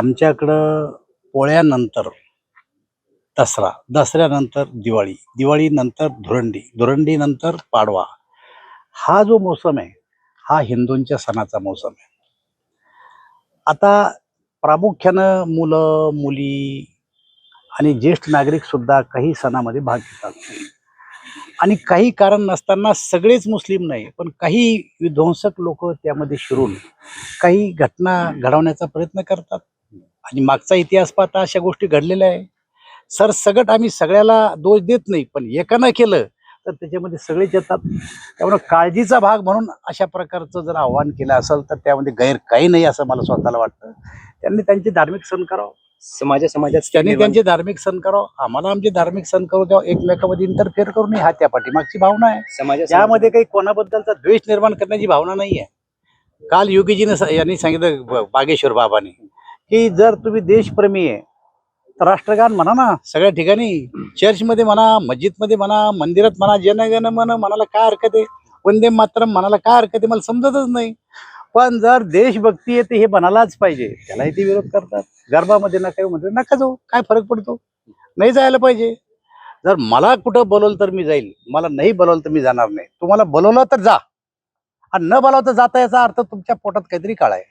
आमच्याकडं पोळ्यानंतर दसरा दसऱ्यानंतर दिवाळी दिवाळीनंतर धुरंडी धुरंडीनंतर पाडवा. हा जो मोसम आहे हा हिंदूंच्या सणाचा मोसम आहे. आता प्रामुख्यानं मुलं मुली आणि ज्येष्ठ नागरिकसुद्धा काही सणामध्ये भाग घेतात. आणि काही कारण नसताना सगळेच मुस्लिम नाही पण काही विध्वंसक लोक त्यामध्ये शिरून काही घटना घडवण्याचा प्रयत्न करतात. आणि मागचा इतिहास पाहता अशा गोष्टी घडलेल्या आहे. सरसगट आम्ही सगळ्याला दोष देत नाही पण एकानं केलं तर त्याच्यामध्ये सगळेच येतात. त्यामुळे काळजीचा भाग म्हणून अशा प्रकारचं जर आव्हान केलं असेल तर त्यामध्ये गैर काही नाही असं मला स्वतःला वाटतं. त्यांनी त्यांचे धार्मिक सण करावं. समाजा समाजात त्यांनी त्यांचे धार्मिक सण करावं. आम्हाला आमचे धार्मिक सण करू द्यावं एकमेकामध्ये इंटरफेअर करू नये. हा त्या पाठीमागची भावना आहे. समाजा त्यामध्ये काही कोणाबद्दलचा द्वेष निर्माण करण्याची भावना नाही आहे काल योगीजीने यांनी सांगितलं बागेश्वर बाबाने. की जर तुम्ही देशप्रेमी आहे तर राष्ट्रगान म्हणा ना सगळ्या ठिकाणी चर्चमध्ये म्हणा मस्जिदमध्ये म्हणा मंदिरात म्हणा जनगण म्हण म्हणाला काय हरकत आहे? वंदे मातरम म्हणाला काय हरकत आहे? मला समजतच नाही. पण जर देशभक्ती आहे ते हे म्हणालाच पाहिजे. त्यालाही ते विरोध करतात. गर्भामध्ये नका म्हणजे नका जाऊ. काय फरक पडतो? नाही जायला पाहिजे. जर मला कुठं बोलवलं तर मी जाईल. मला नाही बोलवलं तर मी जाणार नाही. तुम्हाला बोलवलं तर जा. आणि न बोलावं तर जाता याचा अर्थ तुमच्या पोटात काहीतरी काळ आहे.